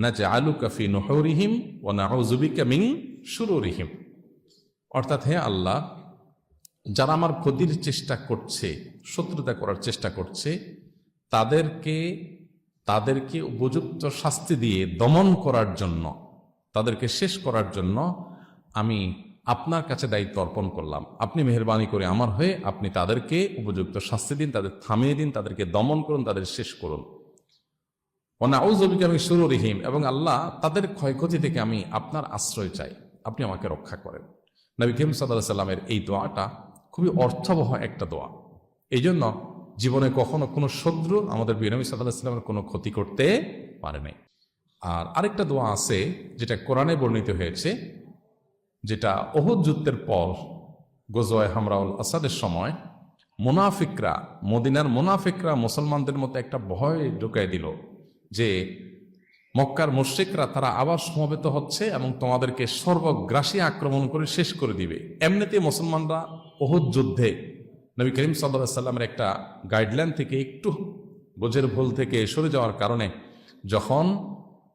না যে আলুকা ফি নহরিহিম ও নাউজুবিকা মিং শুরুরিহিম। অর্থাৎ হে আল্লাহ, যারা আমার ক্ষতির চেষ্টা করছে, শত্রুতা করার চেষ্টা করছে, তাদেরকে তাদেরকে উপযুক্ত শাস্তি দিয়ে দমন করার জন্য, তাদেরকে শেষ করার জন্য আমি আপনার কাছে দায়িত্ব অর্পণ করলাম। আপনি মেহরবানি করে আমার হয়ে আপনি তাদেরকে উপযুক্ত শাস্তি দিন, তাদের থামিয়ে দিন, তাদেরকে দমন করুন, তাদের শেষ করুন। অনাউজবিকে আমি সুররিহীম এবং আল্লাহ তাদের ক্ষয়ক্ষতি থেকে আমি আপনার আশ্রয় চাই। আপনি আমাকে রক্ষা করেন। নবী করিম সাল্লাহ সাল্লামের এই দোয়াটা খুবই অর্থবহ একটা দোয়া। এই জন্য জীবনে কখনো কোনো শত্রু আমাদের বিনবী সাল্লাহ সাল্লামের কোনো ক্ষতি করতে পারে নাই। আর আরেকটা দোয়া আছে, যেটা কোরআনে বর্ণিত হয়েছে, যেটা অহুদ যুদ্ধের পর গোজোয় হামরাউল আসাদের সময় মোনাফিকরা, মদিনার মোনাফিকরা মুসলমানদের মতো একটা ভয় ঢুকাই দিল। যে মক্কার মুশ্রিকরা তারা আবার সমবেত হচ্ছে এবং তোমাদেরকে সর্বগ্রাসী আক্রমণ করে শেষ করে দিবে। এমনিতে মুসলমানরা অহুদ যুদ্ধে নবী করিম সাল্লা সাল্লামের একটা গাইডলাইন থেকে একটু বোঝের ভুল থেকে সরে যাওয়ার কারণে যখন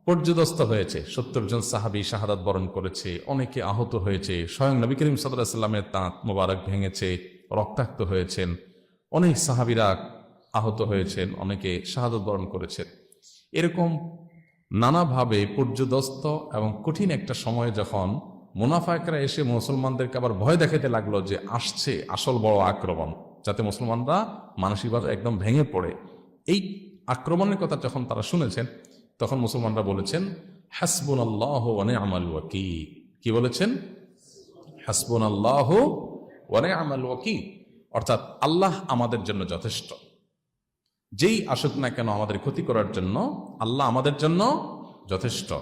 পর্যদস্ত হয়েছে, সত্তর জন সাহাবি শাহাদাত বরণ করেছে, অনেকে আহত হয়েছে, স্বয়ং নবী করিম সাল্লাহ সাল্লামের তাঁত মোবারক ভেঙেছে, রক্তাক্ত হয়েছেন, অনেক সাহাবিরা আহত হয়েছেন, অনেকে শাহাদত বরণ করেছেন। এরকম নানাভাবে পর্যদস্ত এবং কঠিন একটা সময় যখন মুনাফায়করা এসে মুসলমানদেরকে আবার ভয় দেখাতে লাগল যে আসছে আসল বড় আক্রমণ, যাতে মুসলমানরা মানসিকভাবে একদম ভেঙে পড়ে। এই আক্রমণের কথা যখন তারা শুনেছেন, তখন মুসলমানরা বলেছেন হাসবুন আল্লাহ ওয়ানে আমাল ওয়াকি কি বলেছেন? হাসবুন আল্লাহ ওয়ানে আমাল ওয়াকি অর্থাৎ আল্লাহ আমাদের জন্য যথেষ্ট। যেই আসুক না কেন আমাদের ক্ষতি করার জন্য আল্লাহ আমাদের জন্য যথেষ্ট।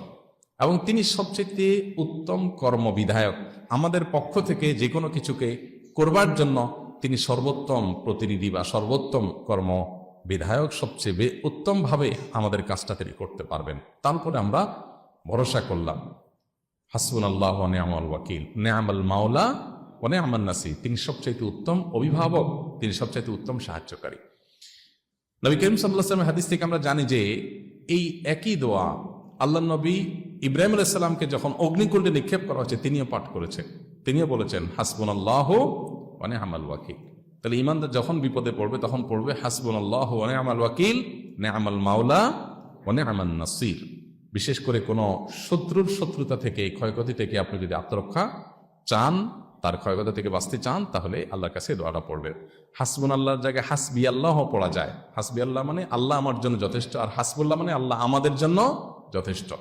এবং তিনি সবচেয়ে উত্তম কর্মবিধায়ক। আমাদের পক্ষ থেকে যে কোনো কিছুকে করবার জন্য তিনি সর্বোত্তম প্রতিনিধি বা সর্বোত্তম কর্ম বিধায়ক সবচেয়ে উত্তমভাবে আমাদের কাজটা তিনি করতে পারবেন। তারপরে আমরা ভরসা করলাম। হাসবুন আল্লাহ নেয়ামল ওয়াকিল। নেয়ামল মাওলা ও নেয়ামল নাসি তিনি সবচাইতে উত্তম অভিভাবক, তিনি সবচাইতে উত্তম সাহায্যকারী। নবী করিম সাল্লাহামের হাদিস থেকে আমরা জানি যে এই একই দোয়া আল্লাহ নবী ইব্রাহিম আলাইসাল্লামকে যখন অগ্নিকুণ্ডে নিক্ষেপ করা হয়েছে, তিনিও পাঠ করেছেন। তিনিও বলেছেন হাসবুন আল্লাহ মানে হামাল ওয়াকিল। তাহলে ইমানদার যখন বিপদে পড়বে, তখন পড়বে হাসবুন আল্লাহ ওয়ানে আমাল ওয়াকিল নে আমাল মাওলা ওয়ানে আমাল নাসির। বিশেষ করে কোনো শত্রুর শত্রুতা থেকে, ক্ষয়ক্ষতি থেকে আপনি যদি আত্মরক্ষা চান তার ক্ষয়ক্ষতি থেকে বাঁচতে চান, তাহলে আল্লাহর কাছে দোয়াটা পড়বে হাসবুন আল্লাহর জায়গায় হাসবি আল্লাহ পড়া যায়। হাসবি আল্লাহ মানে আল্লাহ আমার জন্য যথেষ্ট, আর হাসবুল্লাহ মানে আল্লাহ আমাদের জন্য যথেষ্ট।